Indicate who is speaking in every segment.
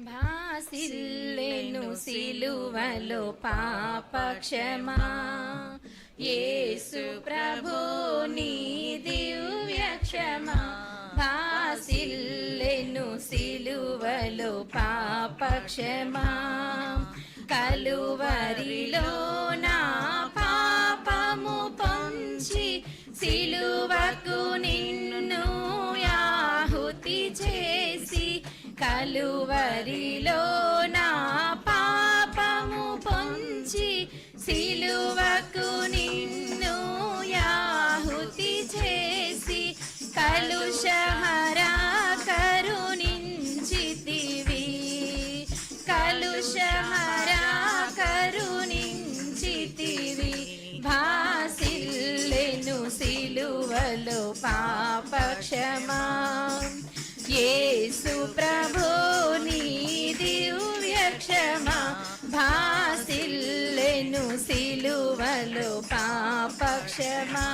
Speaker 1: భాసిల్లెను సిలువలో పాపక్షమా. యేసు ప్రభు నీ దివ్య క్షమా. భాసిల్లెను సిలువలో పాపక్షమా. కలువరిలో కలువరిలో నా పాపము పొంచి సిలువకు నిన్ను యాహుతి చేసి కలుషహరా కరుణించితివి. కలుషహరా కరుణించితివి. భాసిల్లెను సిలువలో పాపక్షమా కృపాపక్షమా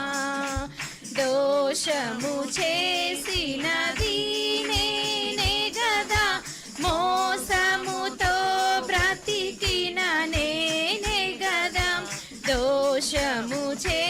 Speaker 1: దోషము చేసినది నేనే గదా మోసముతో బ్రతికిన నేనే గదా. దోషము చే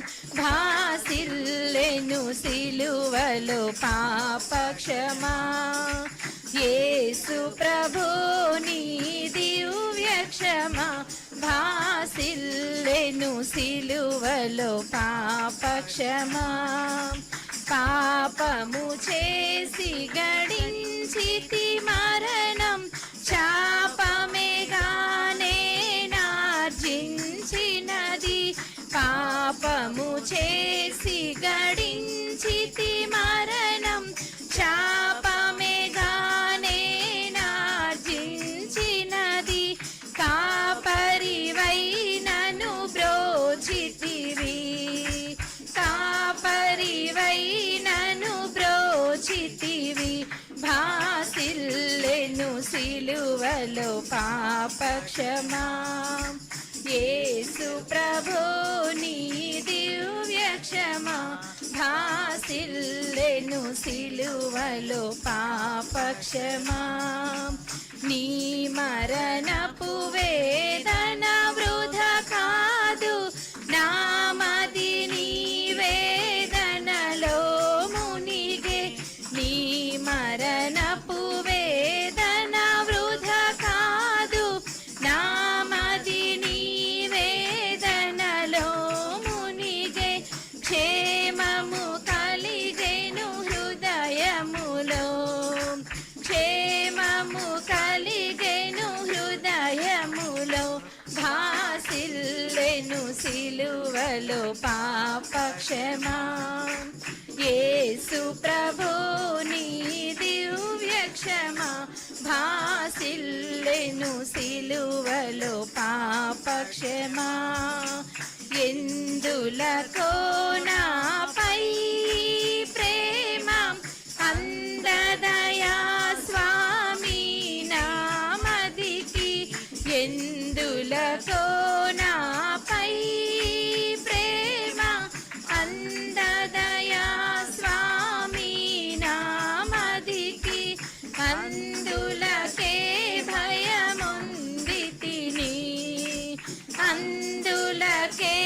Speaker 1: శాపభారం భాసిల్లెను సిలువలు పాపక్షమా. యేసు ప్రభు నీ దివ్య క్షమా భాసిల్లెను సిలువలు పాపక్షమా. పాపము చేసి గడించితి మరణం. శాపమేగానే నార్జించినది. పాపము చేసి గడించితి మరణం. శాపమేగానే నార్జించినది. కాపరివై నను బ్రోచితివి. కాపరివై నను బ్రోచితివి. భాసిల్లెను సిలువలో పాపక్షమా. యేసు ప్రభో క్షమా భాసిల్లెను సిలువలో పాపక్షమా. నీ మరణ కృపలు పాప క్షమా యేసు ప్రభు నీ దివ్య క్షమా. భాసిల్లెను సిలువలో పాపక్షమా. ఎందులకో నాపై ప్రేమ అందదయా స్వామి నామదికి. ఎందులకో అందులకే భయముంది తిని. అందులకే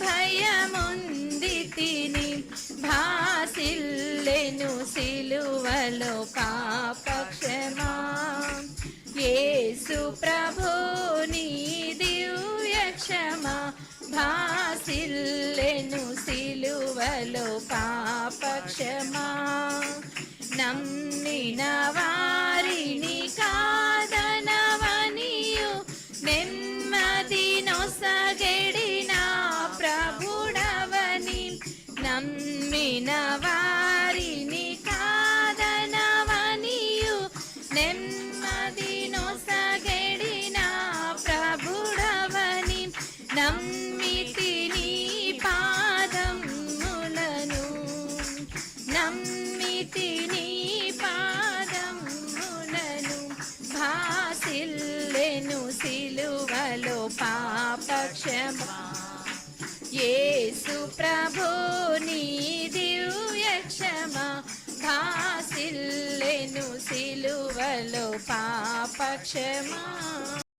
Speaker 1: భయముంది తిని. భాసిల్లెను సిలువలో పాపక్షమా. యేసు ప్రభు నీ దివ్య భాసిల్లెను సిలువలో పాపక్షమా. నమ్మినవా నమ్మిన వారిని కాదనవనియు. నెమ్మదినో సగడిన ప్రభుడవని నమ్మితి నీ పాదములను. నమ్మి తిని పాదములను భాసిల్లెను సిలువలో పాపక్షమా. యేసు ప్రభు క్షమ భాసిల్లెను సిలువలో పాపక్షమా.